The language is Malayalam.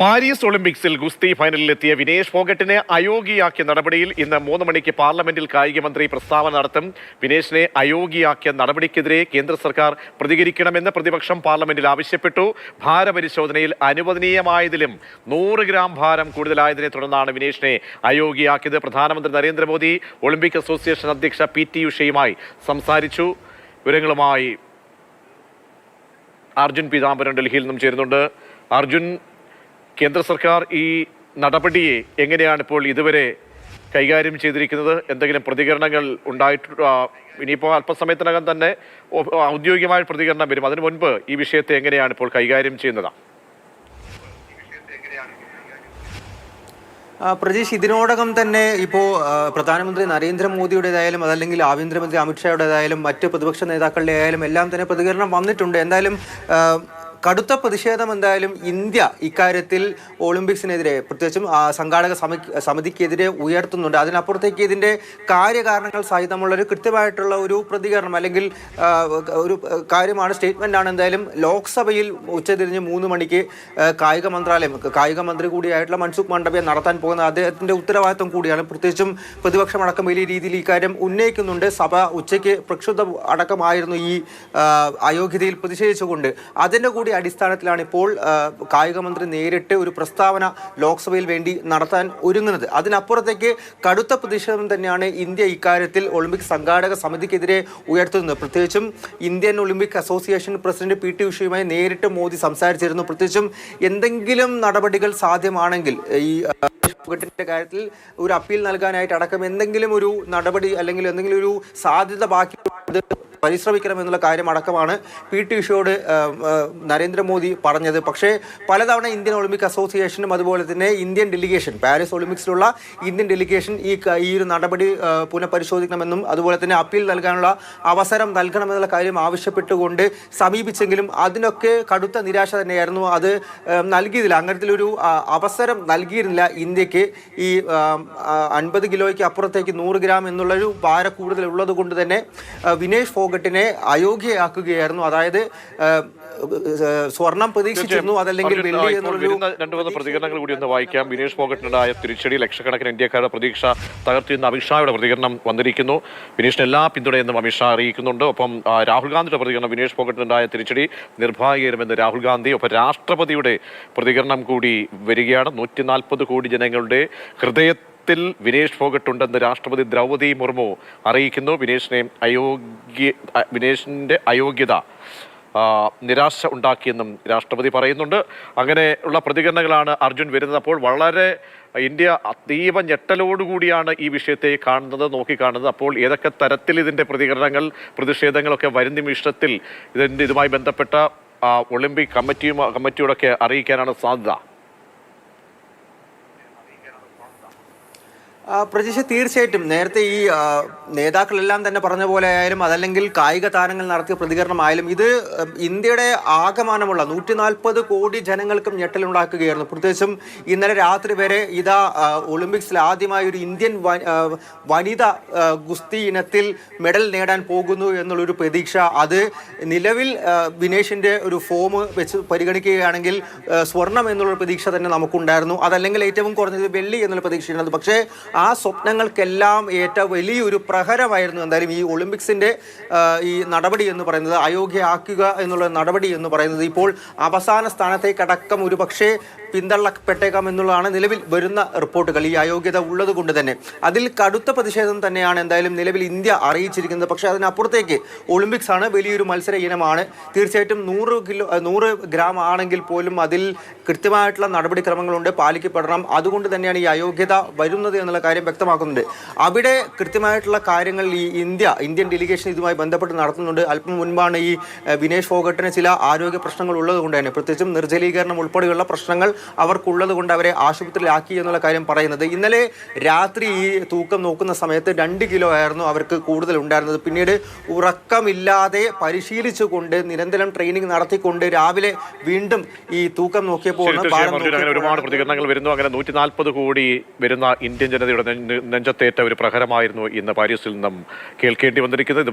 പാരീസ് ഒളിമ്പിക്സിൽ ഗുസ്തി ഫൈനലിലെത്തിയ വിനേഷ് ഫോഗട്ടിനെ അയോഗ്യയാക്കിയ നടപടിയിൽ ഇന്ന് മൂന്ന് മണിക്ക് പാർലമെന്റിൽ കായികമന്ത്രി പ്രസ്താവന നടത്തും. വിനേഷിനെ അയോഗ്യയാക്കിയ നടപടിക്കെതിരെ കേന്ദ്ര സർക്കാർ പ്രതികരിക്കണമെന്ന് പ്രതിപക്ഷം പാർലമെന്റിൽ ആവശ്യപ്പെട്ടു. ഭാരപരിശോധനയിൽ അനുവദനീയമായതിലും നൂറ് ഗ്രാം ഭാരം കൂടുതലായതിനെ തുടർന്നാണ് വിനേഷിനെ അയോഗ്യയാക്കിയത്. പ്രധാനമന്ത്രി നരേന്ദ്രമോദി ഒളിമ്പിക് അസോസിയേഷൻ അധ്യക്ഷ പി ടി ഉഷയുമായി സംസാരിച്ചു. വിവരങ്ങളുമായി അർജുൻ പീതാംബരൻ ഡൽഹിയിൽ നിന്നും ചേരുന്നുണ്ട്. അർജുൻ കേന്ദ്ര സർക്കാർ ഈ നടപടിയെ എങ്ങനെയാണ് ഇപ്പോൾ ഇതുവരെ കൈകാര്യം ചെയ്തിരിക്കുന്നത്? എന്തെങ്കിലും പ്രതികരണങ്ങൾ ഉണ്ടായിട്ട് ഇനിയിപ്പോൾ അല്പസമയത്തിനകം തന്നെ ഔദ്യോഗികമായ പ്രതികരണം വരും. അതിനു മുൻപ് ഈ വിഷയത്തെ എങ്ങനെയാണ് ഇപ്പോൾ കൈകാര്യം ചെയ്യുന്നത്? പ്രജീഷ് ഇതിനോടകം തന്നെ ഇപ്പോൾ പ്രധാനമന്ത്രി നരേന്ദ്രമോദിയുടേതായാലും അതല്ലെങ്കിൽ ആഭ്യന്തരമന്ത്രി അമിത്ഷായുടേതായാലും മറ്റ് പ്രതിപക്ഷ നേതാക്കളുടെ ആയാലും എല്ലാം തന്നെ പ്രതികരണം വന്നിട്ടുണ്ട്. എന്തായാലും കടുത്ത പ്രതിഷേധം എന്തായാലും ഇന്ത്യ ഇക്കാര്യത്തിൽ ഒളിമ്പിക്സിനെതിരെ പ്രത്യേകിച്ചും സംഘാടക സമി സമിതിക്കെതിരെ ഉയർത്തുന്നുണ്ട്. അതിനപ്പുറത്തേക്ക് ഇതിന്റെ കാര്യകാരണങ്ങൾ സഹിതമുള്ള ഒരു കൃത്യമായിട്ടുള്ള ഒരു പ്രതികരണം അല്ലെങ്കിൽ ഒരു കാര്യമാണ് സ്റ്റേറ്റ്മെന്റ് ആണ് എന്തായാലും ലോക്സഭയിൽ ഉച്ചതിരിഞ്ഞ് മൂന്ന് മണിക്ക് കായിക മന്ത്രാലയം കായിക മന്ത്രി കൂടിയായിട്ടുള്ള മൻസുഖ് മാണ്ഡവ്യ നടത്താൻ പോകുന്ന അദ്ദേഹത്തിന്റെ ഉത്തരവാദിത്വം കൂടിയാണ്. പ്രത്യേകിച്ചും പ്രതിപക്ഷം അടക്കം വലിയ രീതിയിൽ ഇക്കാര്യം കാര്യം ഉന്നയിക്കുന്നുണ്ട്. സഭ ഉച്ചയ്ക്ക് പ്രക്ഷുബ്ധ അടക്കമായിരുന്നു ഈ അയോഗ്യതയിൽ പ്രതിഷേധിച്ചുകൊണ്ട്. അതിന്റെ കൂടി അടിസ്ഥാനത്തിലാണ് ഇപ്പോൾ കായികമന്ത്രി കായിക മന്ത്രി നേരിട്ട് ഒരു പ്രസ്താവന ലോക്സഭയിൽ വേണ്ടി നടത്താൻ ഒരുങ്ങുന്നത്. അതിനപ്പുറത്തേക്ക് കടുത്ത പ്രതിഷേധം തന്നെയാണ് ഇന്ത്യ ഇക്കാര്യത്തിൽ ഒളിമ്പിക് സംഘാടക സമിതിക്കെതിരെ ഉയർത്തുന്നത്. പ്രത്യേകിച്ചും Indian Olympic association president P T ഉഷയുമായി നേരിട്ട് മോദി സംസാരിച്ചിരുന്നു. പ്രത്യേകിച്ചും എന്തെങ്കിലും നടപടികൾ സാധ്യമാണെങ്കിൽ ഈ ആ, ിന്റെ കാര്യത്തിൽ ഒരു അപ്പീൽ നൽകാനായിട്ട് അടക്കം എന്തെങ്കിലും ഒരു നടപടി അല്ലെങ്കിൽ എന്തെങ്കിലും ഒരു സാധ്യത ബാക്കി അത് പരിശ്രമിക്കണം എന്നുള്ള കാര്യം അടക്കമാണ് പി ടി ഉഷയോട് നരേന്ദ്രമോദി പറഞ്ഞത്. പക്ഷേ പലതവണ ഇന്ത്യൻ ഒളിമ്പിക് അസോസിയേഷനും അതുപോലെ തന്നെ ഇന്ത്യൻ ഡെലിഗേഷൻ പാരീസ് ഒളിമ്പിക്സിലുള്ള ഇന്ത്യൻ ഡെലിഗേഷൻ ഈ ഈ ഒരു നടപടി പുനഃപരിശോധിക്കണമെന്നും അതുപോലെ തന്നെ അപ്പീൽ നൽകാനുള്ള അവസരം നൽകണമെന്നുള്ള കാര്യം ആവശ്യപ്പെട്ടുകൊണ്ട് സമീപിച്ചെങ്കിലും അതിനൊക്കെ കടുത്ത നിരാശ തന്നെയായിരുന്നു. അത് നൽകിയതില്ല. അങ്ങനത്തിലൊരു അവസരം നൽകിയിരുന്നില്ല ഇന്ത്യയ്ക്ക്. ഈ അൻപത് കിലോയ്ക്ക് അപ്പുറത്തേക്ക് നൂറ് ഗ്രാം എന്നുള്ളൊരു ഭാര കൂടുതൽ ഉള്ളത് കൊണ്ട് തന്നെ വിനേഷ് വിനേഷ് ഫോഗട്ടിനെ അയോഗ്യയാക്കുകയായിരുന്നു. അതായത് സ്വർണം പ്രതീക്ഷിച്ചിരുന്നു അതല്ലെങ്കിൽ വെള്ളി രണ്ടു മൂന്ന് പ്രതികരണങ്ങൾ കൂടി ഒന്ന് വായിക്കാം. വിനേഷ് ഫോഗട്ടിനുണ്ടായ തിരിച്ചടി ലക്ഷക്കണക്കിന് ഇന്ത്യക്കാരുടെ പ്രതീക്ഷ തകർത്തിയെന്ന് അമിത്ഷായുടെ പ്രതികരണം വന്നിരിക്കുന്നു. വിനേഷിന് എല്ലാ പിന്തുണയെന്നും അമിത്ഷാ അറിയിക്കുന്നുണ്ട്. ഒപ്പം രാഹുൽ ഗാന്ധിയുടെ പ്രതികരണം വിനേഷ് ഫോഗട്ടിനുണ്ടായ തിരിച്ചടി നിർഭാഗ്യകരമെന്ന് രാഹുൽ ഗാന്ധി ഒപ്പം രാഷ്ട്രപതിയുടെ പ്രതികരണം കൂടി വരികയാണ്. നൂറ്റി കോടി ജനങ്ങളുടെ ഹൃദയത്തിൽ വിനേഷ് ഫോഗട്ട് ഉണ്ടെന്ന് രാഷ്ട്രപതി ദ്രൗപദി മുർമു അറിയിക്കുന്നു. വിനേഷിനെ അയോഗ്യ വിനേഷിന്റെ അയോഗ്യത നിരാശ ഉണ്ടാക്കിയെന്നും രാഷ്ട്രപതി പറയുന്നുണ്ട്. അങ്ങനെയുള്ള പ്രതികരണങ്ങളാണ് അർജുൻ വരുന്നത്. അപ്പോൾ വളരെ ഇന്ത്യ അതീവ ഞെട്ടലോടുകൂടിയാണ് ഈ വിഷയത്തെ കാണുന്നത് നോക്കിക്കാണുന്നത്. അപ്പോൾ ഏതൊക്കെ തരത്തിൽ ഇതിന്റെ പ്രതികരണങ്ങൾ പ്രതിഷേധങ്ങളൊക്കെ വരും നിമിഷത്തിൽ ഇതിന്റെ ഇതുമായി ബന്ധപ്പെട്ട ഒളിമ്പിക് കമ്മിറ്റിയും കമ്മിറ്റിയോടൊക്കെ അറിയിക്കാനാണ് സാധ്യത ആ, പ്രജീഷ് തീർച്ചയായിട്ടും നേരത്തെ ഈ നേതാക്കളെല്ലാം തന്നെ പറഞ്ഞ പോലെ ആയാലും അതല്ലെങ്കിൽ കായിക താരങ്ങൾ നടത്തിയ പ്രതികരണമായാലും ഇത് ഇന്ത്യയുടെ ആകമാനമുള്ള നൂറ്റി നാൽപ്പത് കോടി ജനങ്ങൾക്കും ഞെട്ടലുണ്ടാക്കുകയായിരുന്നു. പ്രത്യേകിച്ചും ഇന്നലെ രാത്രി വരെ ഇതാ ഒളിമ്പിക്സിൽ ആദ്യമായി ഒരു ഇന്ത്യൻ വനിത ഗുസ്തി ഇനത്തിൽ മെഡൽ നേടാൻ പോകുന്നു എന്നുള്ളൊരു പ്രതീക്ഷ. അത് നിലവിൽ വിനേഷിന്റെ ഒരു ഫോം വെച്ച് പരിഗണിക്കുകയാണെങ്കിൽ സ്വർണം എന്നുള്ളൊരു പ്രതീക്ഷ തന്നെ നമുക്കുണ്ടായിരുന്നു. അതല്ലെങ്കിൽ ഏറ്റവും കുറഞ്ഞത് വെള്ളി എന്നുള്ള പ്രതീക്ഷയുണ്ടായിരുന്നു പക്ഷേ ആ സ്വപ്നങ്ങൾക്കെല്ലാം ഏറ്റവും വലിയൊരു പ്രഹരമായിരുന്നു. എന്തായാലും ഈ ഒളിമ്പിക്സിന്റെ ഈ നടപടി എന്ന് പറയുന്നത് അയോഗ്യ ആക്കുക എന്നുള്ള നടപടി എന്ന് പറയുന്നത് ഇപ്പോൾ അവസാന സ്ഥാനത്തേക്കടക്കം ഒരു പക്ഷേ പിന്തള്ളപ്പെട്ടേക്കാം എന്നുള്ളതാണ് നിലവിൽ വരുന്ന റിപ്പോർട്ടുകൾ. ഈ അയോഗ്യത ഉള്ളത് കൊണ്ട് തന്നെ. അതിൽ കടുത്ത പ്രതിഷേധം തന്നെയാണ് എന്തായാലും നിലവിൽ ഇന്ത്യ അറിയിച്ചിരിക്കുന്നത്. പക്ഷേ അതിനപ്പുറത്തേക്ക് ഒളിമ്പിക്സ് ആണ് വലിയൊരു മത്സര ഇനമാണ്. തീർച്ചയായിട്ടും നൂറ് കിലോ നൂറ് ഗ്രാം ആണെങ്കിൽ പോലും അതിൽ കൃത്യമായിട്ടുള്ള നടപടിക്രമങ്ങളുണ്ട് പാലിക്കപ്പെടണം. അതുകൊണ്ട് തന്നെയാണ് ഈ അയോഗ്യത വരുന്നത് എന്നുള്ള കാര്യം വ്യക്തമാക്കുന്നുണ്ട്. അവിടെ കൃത്യമായിട്ടുള്ള കാര്യങ്ങൾ ഈ ഇന്ത്യ ഇന്ത്യൻ ഡെലിഗേഷൻ ഇതുമായി ബന്ധപ്പെട്ട് നടത്തുന്നുണ്ട്. അല്പം മുൻപാണ് ഈ വിനേഷ് ഫോഗട്ടിന് ചില ആരോഗ്യ പ്രശ്നങ്ങൾ ഉള്ളത് കൊണ്ട് തന്നെ. പ്രത്യേകിച്ചും നിർജലീകരണം ഉൾപ്പെടെയുള്ള പ്രശ്നങ്ങൾ അവർക്കുള്ളത് കൊണ്ട് അവരെ ആശുപത്രിയിലാക്കി എന്നുള്ള കാര്യം പറയുന്നത്. ഇന്നലെ രാത്രി ഈ തൂക്കം നോക്കുന്ന സമയത്ത് രണ്ട് കിലോ ആയിരുന്നു അവർക്ക് കൂടുതൽ ഉണ്ടായിരുന്നത്. പിന്നീട് ഉറക്കമില്ലാതെ പരിശീലിച്ചുകൊണ്ട് നിരന്തരം ട്രെയിനിങ് നടത്തിക്കൊണ്ട് രാവിലെ വീണ്ടും ഈ തൂക്കം നോക്കിയപ്പോൾ അങ്ങനെ ഒരുപാട് പ്രതികരണങ്ങൾ വരുന്നു. അങ്ങനെ നൂറ്റി നാൽപ്പത് കോടി വരുന്ന ഇന്ത്യൻ ജനതയുടെ നെഞ്ച് നെഞ്ചത്തേറ്റ ഒരു പ്രഹരമായിരുന്നു ഇന്ന് പാരീസിൽ നിന്നും കേൾക്കേണ്ടി വന്നിരിക്കുന്നത്.